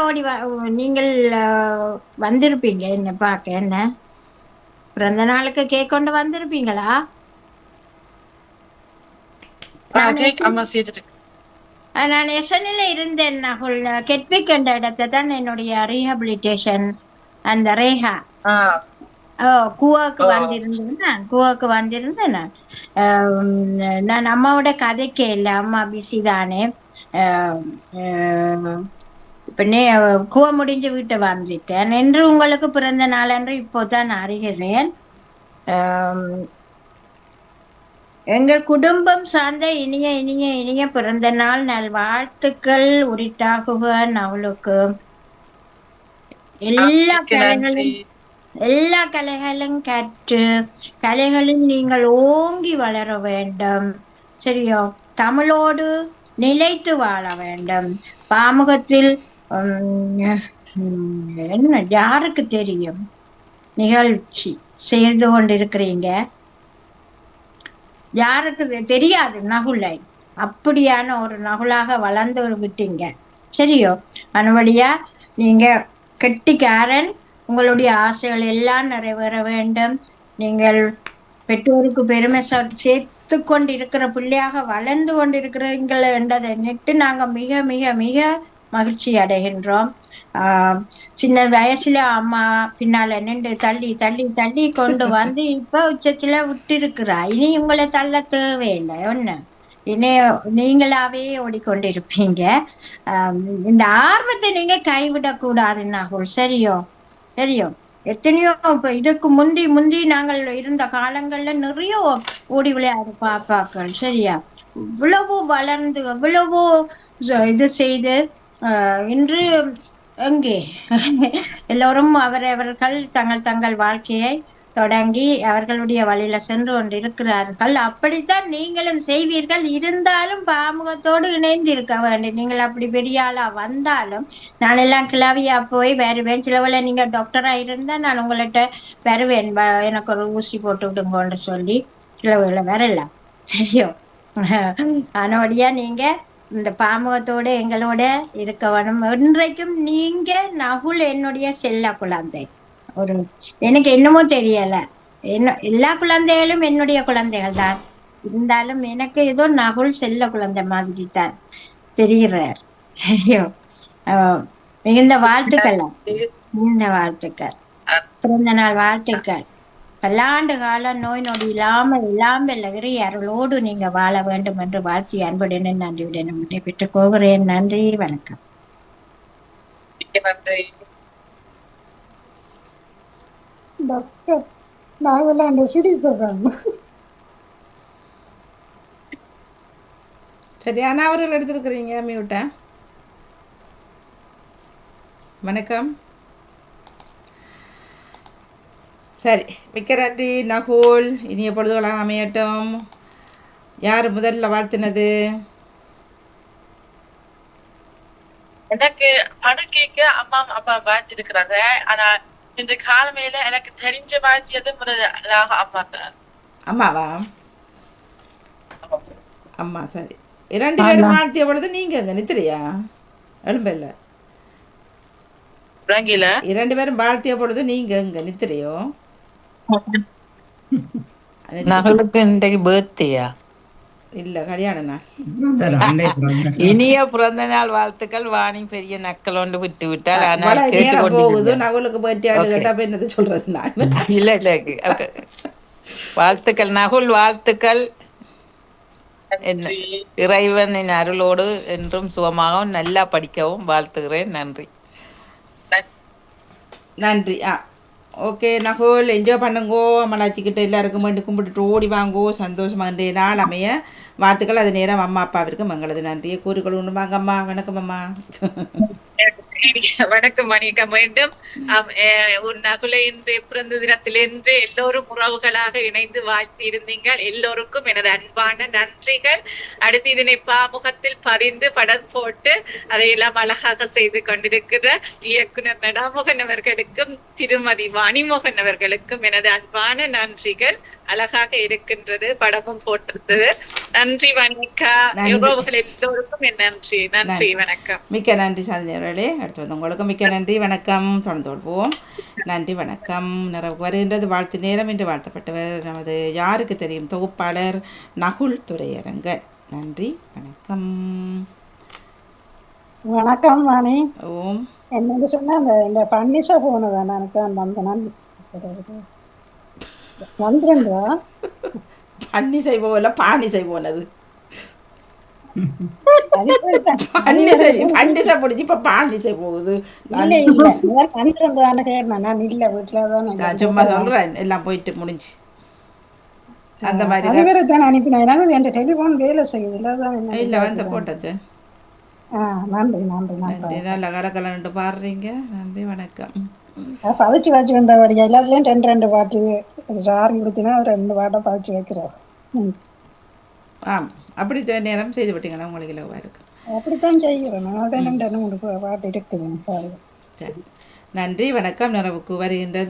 ஓடி நீங்கள் வந்திருப்பீங்க. என்ன பார்க்க என்ன? பிறந்த நாளுக்கு கேக் கொண்டு வந்திருப்பீங்களா? நான் எஸ்என்ல இருந்தேன். நகுல் கெட்விக் என்ற இடத்தை தான் என்னுடைய ரீஹபிலிட்டேஷன் அந்த ஆ. ஓ கூவாக்கு. வந்திருந்தேன் நான். கூவாக்கு வந்திருந்தேன் நான். நான் அம்மாவோட கதைக்கே இல்லை. அம்மா பிஸி தானே. நே கூவ முடிஞ்சு வீட்டை வந்துட்டேன் என்று உங்களுக்கு பிறந்த நாள் என்று இப்போதான் அறிகிறேன் எங்கள் குடும்பம் சார்ந்த இனிய இனிய இனிய பிறந்த நாள் நல் வாழ்த்துக்கள் உரித்தாகுக அவளுக்கு. எல்லா கலைகளும் எல்லா கலைகளும் கற்று கலைகளில் நீங்கள் ஓங்கி வளர வேண்டும். சரியோ? தமிழோடு நிலைத்து வாழ வேண்டும். பாமுகத்தில் என்ன யாருக்கு தெரியும்? நிகழ்ச்சி செய்து கொண்டிருக்கிறீங்க. யாருக்கு தெரியாது நகுலை. அப்படியான ஒரு நகுலாக வளர்ந்து விட்டீங்க. சரியோ? அனுவழியா நீங்க கெட்டிக்காரன். உங்களுடைய ஆசைகள் எல்லாம் நிறைவேற வேண்டும். நீங்கள் பெற்றோருக்கு பெருமை சேர்த்து கொண்டு கொண்டிருக்கிற பிள்ளையாக வளர்ந்து கொண்டிருக்கிறீங்கள் என்றதை நிட்டு நாங்க மிக மிக மிக மகிழ்ச்சி அடைகின்றோம். ஆஹ் சின்ன வயசுல அம்மா பின்னால நின்று தள்ளி தள்ளி தள்ளி கொண்டு வந்து இப்ப உச்சத்துல விட்டிருக்கிறா. இனி உங்களை தள்ள தேவையில்லை. ஒண்ணு. இனி நீங்களாவே ஓடிக்கொண்டிருப்பீங்க. இந்த ஆர்வத்தை நீங்க கைவிடக்கூடாது நாகுல் சரியோ? சரியோ? எத்தனையோ இப்ப இதுக்கு முந்தி முந்தி நாங்கள் இருந்த காலங்கள்ல நிறைய ஓடி விளையாடு பாப்பாக்கள் சரியா? இவ்வளவு வளர்ந்து எவ்வளவோ ச- இது செய்து இன்று எங்கே? எல்லோரும் அவரவர்கள் தங்கள் தங்கள் வாழ்க்கையை தொடங்கி அவர்களுடைய வழியில சென்று கொண்டிருக்கிறார்கள். அப்படித்தான் நீங்களும் செய்வீர்கள். இருந்தாலும் பாமுகத்தோடு இணைந்து இருக்க வேண்டும். நீங்கள் அப்படி பெரிய ஆளா வந்தாலும் நான் எல்லாம் கிளவியா போய் வருவேன் சிலவில் நீங்க டாக்டரா இருந்தா நான் உங்கள்கிட்ட வருவேன். எனக்கு ஒரு ஊசி போட்டு விடுங்கன்னு சொல்லி. சிலவள வரலாம் சரியோ. அதனோடயா நீங்க இந்த பாமுகத்தோட எங்களோட இருக்க வேணும் இன்றைக்கும் நீங்க நகுல் என்னுடைய செல்ல குழந்தை. ஒரு எனக்கு என்னமோ தெரியல. என்ன எல்லா குழந்தைகளும் என்னுடைய குழந்தைகள் தான் இருந்தாலும் எனக்கு ஏதோ நகுல் செல்ல குழந்தை மாதிரி தான் தெரிகிறார். சரியோ? மிகுந்த வாழ்த்துக்கள். மிகுந்த வாழ்த்துக்கள். பிறந்த நாள் வாழ்த்துக்கள். பல்லாண்டு காலம் நோய் நொடி இல்லாமல் இல்லாமல் இறை அருளோடு நீங்க வாழ வேண்டும் என்று வாழ்த்தி அன்புடனே நன்றியுடன் விடைபெற்றுக் போகிறேன் நன்றி வணக்கம். நன்றி. டாக்டர் நான் விளையாண்ட சிரிப்பு சரி அண்ணா அவர்கள் எடுத்துருக்குறீங்க மியூட்டை வணக்கம். சரி மிக்க நன்றி நகூல். இனிய பொழுதுகளாக அமையட்டும். யார் முதல்ல வாழ்த்தினது? எனக்கு படுக்கைக்கு அம்மா அப்பா வாழ்த்திருக்கிறாங்க. ஆனா இந்த காலமையில எனக்கு தெரிஞ்ச வாழ்த்தியது முதலாக அம்மா தான். அம்மாவா? அம்மா சரி. இரண்டு பேரும் வாழ்த்திய பொழுது நீங்கள் அங்கே நித்திரையா? எழும்பில்ல இரண்டு பேரும் வாழ்த்திய பொழுது நீங்கள் இங்கே நித்திரையோ? நகலுக்கு இன்றைக்கு பர்த்டேயா இல்லை கல்யாண நாள். இனிய பிறந்த நாள் வாழ்த்துக்கள். வாணி பெரிய நக்கல் ஒன்று விட்டு விட்டால் ஆனால் கேட்டுக்கொண்டிருந்தேன். நகுலுக்கு Okay. கேட்டா என்னது சொல்றது நான்? இல்ல இல்ல. வாழ்த்துக்கள். நகுல் வாழ்த்துக்கள். என்ன இறைவனின் அருளோடு என்றும் சுகமாகவும் நல்லா படிக்கவும் வாழ்த்துகிறேன். நன்றி. நன்றி. ஆ ஓகே நகோல் என்ஜாய் பண்ணுங்கோ. அம்மனாச்சிக்கிட்ட எல்லாருக்கும் வேண்டி கும்பிட்டுட்டு ஓடி வாங்கோ. சந்தோஷமா இன்றைய நாள் அமைய. வாழ்த்துக்கள். அது நேரம் அம்மா அப்பாவிற்கு மங்களது. நன்றியை. கூறிக்கொள்ளணும் வாங்க அம்மா வணக்கம் அம்மா. வணக்கம் வணக்கம். மீண்டும் உன் நகுலை இன்று பிறந்த தினத்திலிருந்து எல்லோரும் உறவுகளாக இணைந்து வாழ்த்தி இருந்தீங்கள் எல்லோருக்கும் எனது அன்பான நன்றிகள். அடுத்து இதனை பாமுகத்தில் பதிந்து படம் போட்டு அதையெல்லாம் அழகாக செய்து கொண்டிருக்கிற இயக்குனர் நடாமோகன் அவர்களுக்கும் திருமதி வாணிமோகன் அவர்களுக்கும் எனது அன்பான நன்றிகள். அழகாக இருக்கின்றது படமும் போட்டிருந்தது. நன்றி வணிகா. உறவுகள் எல்லோருக்கும் என் நன்றி. நன்றி நன்றி. வணக்கம். மிக்க நன்றி சாந்தினி அவர்களே. அடுத்து வந்து உங்களுக்கு மிக்க நன்றி. வணக்கம். தொடர்ந்து கொள்வோம். நன்றி வணக்கம். நிறைவு வருகின்றது. வாழ்த்து நேரம் என்று வாழ்த்தப்பட்டவர் நமது யாருக்கு தெரியும்? தொகுப்பாளர் நகுல் துரையரங்க நன்றி வணக்கம். வணக்கம் வாணி. ஓம். என்னன்னு சொன்னா அந்த இந்த பன்னிசா போனதா? எனக்கு அந்த நான் வந்துருந்தா பன்னி செய்வோம் இல்லை பாணி பிடிச்சி இப்போ பாண்டிசை போகுது. சும்மா சொல்கிறேன் எல்லாம் போயிட்டு முடிஞ்சு. அந்த மாதிரி அது வேற தான் அனுப்பினேன் என் டெலிபோன் வேலை செய்யுது. இல்லை வந்து போட்டாச்சு. நன்றி நன்றி நன்றி. நல்ல கலக்கலன்ட்டு பாடுறீங்க. நன்றி வணக்கம். பதிச்சு வச்சிருந்தபடியா எல்லாத்துலயும் ரெண்டு ரெண்டு பாட்டு. சாரி கொடுத்தினா ரெண்டு பாட்டை பதிச்சு வைக்கிறோம். ஆம். அப்படி நேரம் செய்து விட்டீங்கன்னா உங்களுக்கு இலவாக இருக்கும் அப்படித்தான் செய்கிறேன் நான் அதான் பாட்டு இருக்குது சரி. நன்றி வணக்கம். நிறைவுக்கு வருகின்றது.